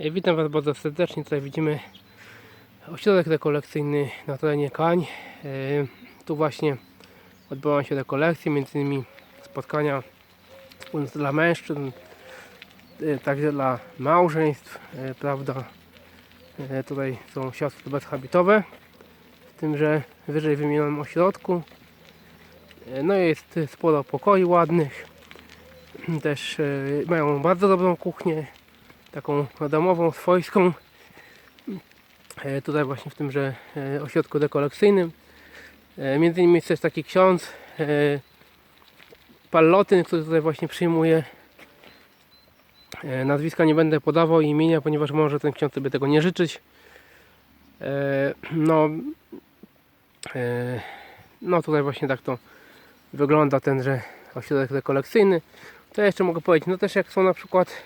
E, Witam Was bardzo serdecznie. Tutaj widzimy ośrodek rekolekcyjny na terenie Kań. E, Tu właśnie odbywają się rekolekcje, między innymi spotkania dla mężczyzn, e, także dla małżeństw, prawda. Tutaj są siostry bezhabitowe, w tym, że wyżej wymienionym ośrodku. No jest sporo pokoi ładnych. Też mają bardzo dobrą kuchnię, taką domową, swojską. E, Tutaj właśnie w tymże e, ośrodku rekolekcyjnym. E, Między innymi jest też taki ksiądz Pallotyn, który tutaj właśnie przyjmuje. Nazwiska nie będę podawał i imienia, ponieważ może ten ksiądz sobie tego nie życzyć. No, no tutaj właśnie tak to wygląda tenże ośrodek rekolekcyjny. To ja jeszcze mogę powiedzieć, no też jak są na przykład,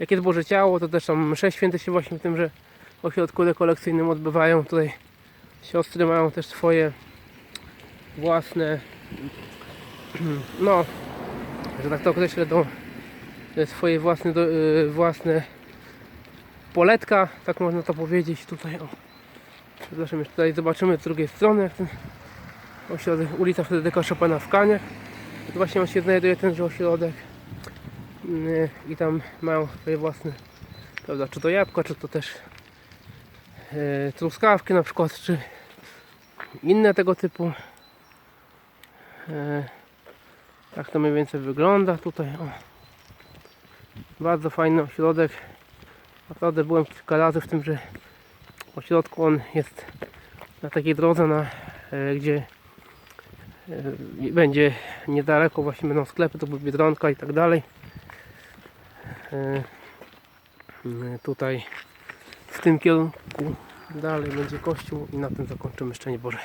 jak jest Boże Ciało, to też tam msze święte się właśnie w tymże ośrodku rekolekcyjnym odbywają. Tutaj siostry mają też swoje własne, no, że tak to określę, do, swoje własne, do, e, własne poletka, tak można to powiedzieć. Tutaj, o, przepraszam, tutaj zobaczymy z drugiej strony, jak ten ośrodek, ulica Fryderyka Chopina w. Tu właśnie on się znajduje tenże ośrodek Yy, i tam mają swoje własne, prawda, czy to jabłka, czy to też yy, truskawki na przykład, czy inne tego typu. Yy, tak to mniej więcej wygląda tutaj. O. Bardzo fajny ośrodek. Naprawdę byłem kilka razy w tym, że ośrodku on jest na takiej drodze, na, yy, gdzie będzie niedaleko właśnie będą sklepy, to były Biedronka i tak dalej. E, e, tutaj w tym kierunku dalej będzie kościół i na tym zakończymy Szczęść Boże.